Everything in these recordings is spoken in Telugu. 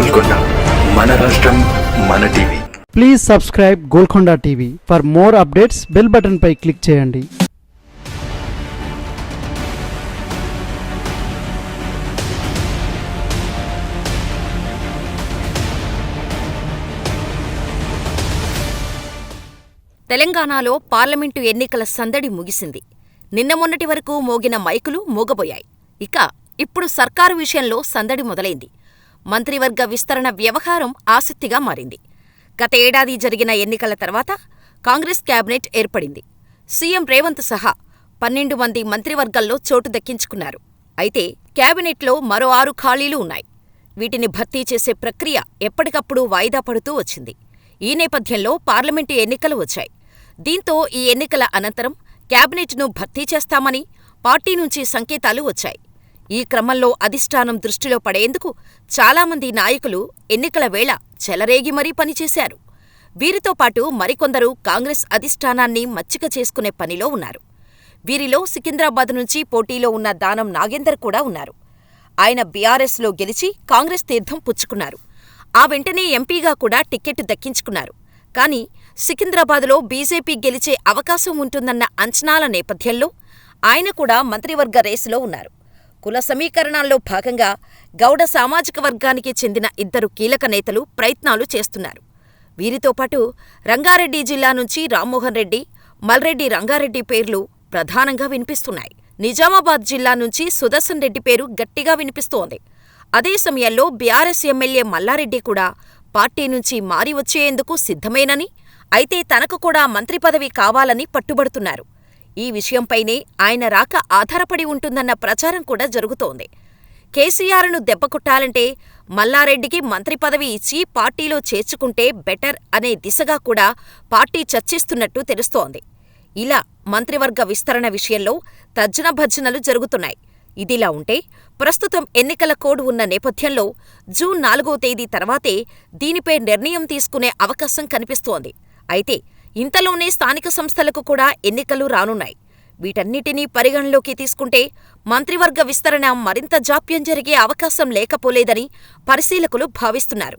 గోల్కొండ. మన రాష్ట్రం మన TV. Please subscribe Golconda TV for more updates bell button pi click చేయండి. తెలంగాణలో పార్లమెంటు ఎన్నికల సందడి ముగిసింది. నిన్న మొన్నటి వరకు మోగిన మైకులు మూగబోయాయి. ఇక ఇప్పుడు సర్కారు విషయంలో సందడి మొదలైంది. మంత్రివర్గ విస్తరణ వ్యవహారం ఆసక్తిగా మారింది. గత ఏడాది జరిగిన ఎన్నికల తర్వాత కాంగ్రెస్ క్యాబినెట్ ఏర్పడింది. సీఎం రేవంత్ సహా పన్నెండు మంది మంత్రివర్గంలో చోటు దక్కించుకున్నారు. అయితే క్యాబినెట్లో మరో ఆరు ఖాళీలు ఉన్నాయి. వీటిని భర్తీ చేసే ప్రక్రియ ఎప్పటికప్పుడు వాయిదా పడుతూ వచ్చింది. ఈ నేపథ్యంలో పార్లమెంటు ఎన్నికలు వచ్చాయి. దీంతో ఈ ఎన్నికల అనంతరం కేబినెట్ను భర్తీ చేస్తామని పార్టీ నుంచి సంకేతాలు వచ్చాయి. ఈ క్రమంలో అధిష్టానం దృష్టిలో పడేందుకు చాలామంది నాయకులు ఎన్నికల వేళ చెలరేగి మరీ పనిచేశారు. వీరితో పాటు మరికొందరు కాంగ్రెస్ అధిష్టానాన్ని మచ్చిక చేసుకునే పనిలో ఉన్నారు. వీరిలో సికింద్రాబాద్ నుంచి పోటీలో ఉన్న దానం నాగేందర్ కూడా ఉన్నారు. ఆయన బీఆర్ఎస్లో గెలిచి కాంగ్రెస్ తీర్థం పుచ్చుకున్నారు. ఆ వెంటనే ఎంపీగా కూడా టిక్కెట్ దక్కించుకున్నారు. కానీ సికింద్రాబాద్లో బీజేపీ గెలిచే అవకాశం ఉంటుందన్న అంచనాల నేపథ్యంలో ఆయన కూడా మంత్రివర్గ రేసులో ఉన్నారు. కుల సమీకరణాల్లో భాగంగా గౌడ సామాజిక వర్గానికి చెందిన ఇద్దరు కీలక నేతలు ప్రయత్నాలు చేస్తున్నారు. వీరితో పాటు రంగారెడ్డి జిల్లా నుంచి రామ్మోహన్ రెడ్డి మల్రెడ్డి రంగారెడ్డి పేర్లు ప్రధానంగా వినిపిస్తున్నాయి. నిజామాబాద్ జిల్లా నుంచి సుదర్శన్ రెడ్డి పేరు గట్టిగా వినిపిస్తోంది. అదే సమయంలో బీఆర్ఎస్ ఎమ్మెల్యే మల్లారెడ్డి కూడా పార్టీ నుంచి మారి వచ్చేందుకు సిద్ధమేనని అయితే తనకు కూడా మంత్రి పదవి కావాలని పట్టుబడుతున్నారు. ఈ విషయంపైనే ఆయన రాక ఆధారపడి ఉంటుందన్న ప్రచారం కూడా జరుగుతోంది. కేసీఆర్ను దెబ్బకొట్టాలంటే మల్లారెడ్డికి మంత్రి పదవి ఇచ్చి పార్టీలో చేర్చుకుంటే బెటర్ అనే దిశగా కూడా పార్టీ చర్చిస్తున్నట్టు తెలుస్తోంది. ఇలా మంత్రివర్గ విస్తరణ విషయంలో తర్జనభర్జనలు జరుగుతున్నాయి. ఇదిలా ఉంటే ప్రస్తుతం ఎన్నికల కోడ్ ఉన్న నేపథ్యంలో జూన్ నాలుగో తేదీ తర్వాతే దీనిపై నిర్ణయం తీసుకునే అవకాశం కనిపిస్తోంది. అయితే ఇంతలోనే స్థానిక సంస్థలకు కూడా ఎన్నికలు రానున్నాయి. వీటన్నిటినీ పరిగణలోకి తీసుకుంటే మంత్రివర్గ విస్తరణ మరింత జాప్యం జరిగే అవకాశం లేకపోలేదని పరిశీలకులు భావిస్తున్నారు.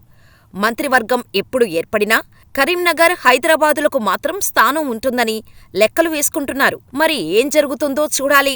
మంత్రివర్గం ఎప్పుడు ఏర్పడినా కరీంనగర్ హైదరాబాదులకు మాత్రం స్థానం ఉంటుందని లెక్కలు వేసుకుంటున్నారు. మరి ఏం జరుగుతుందో చూడాలి.